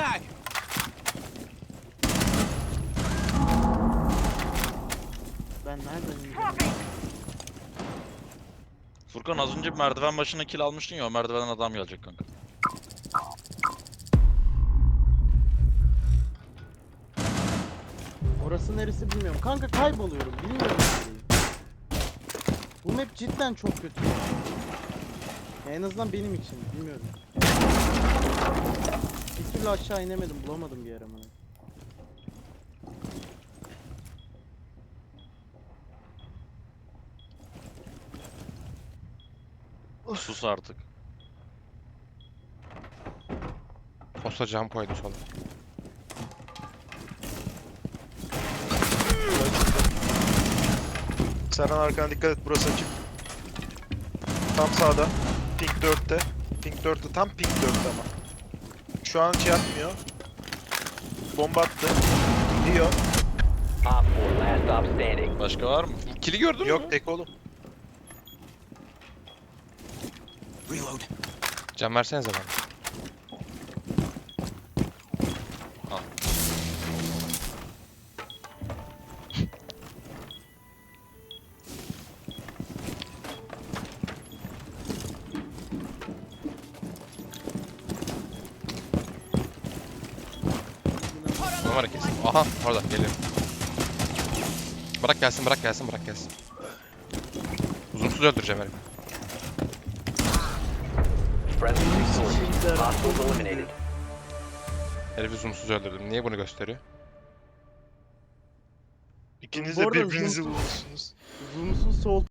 back. Ben nereden ineceğim? Furkan az önce merdiven başına kill almıştın ya o merdivenden adam gelecek kanka. Orası neresi bilmiyorum. Kanka kayboluyorum. Bilmiyorum. Bu map cidden çok kötü. En azından benim için. Bilmiyorum. Türlü aşağı inemedim. Bulamadım bir yer ama. Sus artık. Posta cam koydu sola. Serhan arkana dikkat et burası açık. Tam sağda. Pink 4'te. Pink 4'te tam pink 4'te ama. Şu an şey yapmıyor. Bomba attı. Gidiyor. Op 4, last stop standing. Başka var mı? Kili gördün mü? Yok tek oğlum. Cam versenize bana. Numara kesin. Aha orada geliyor. Bırak gelsin bırak gelsin bırak gelsin. Uzunsuz öldüreceğim eliminated. Herifi zoomsuz öldürdüm. Niye bunu gösteriyor? İkiniz Bu de arada birbirinizi zoom- vurmuşsunuz. Zoom'suz sol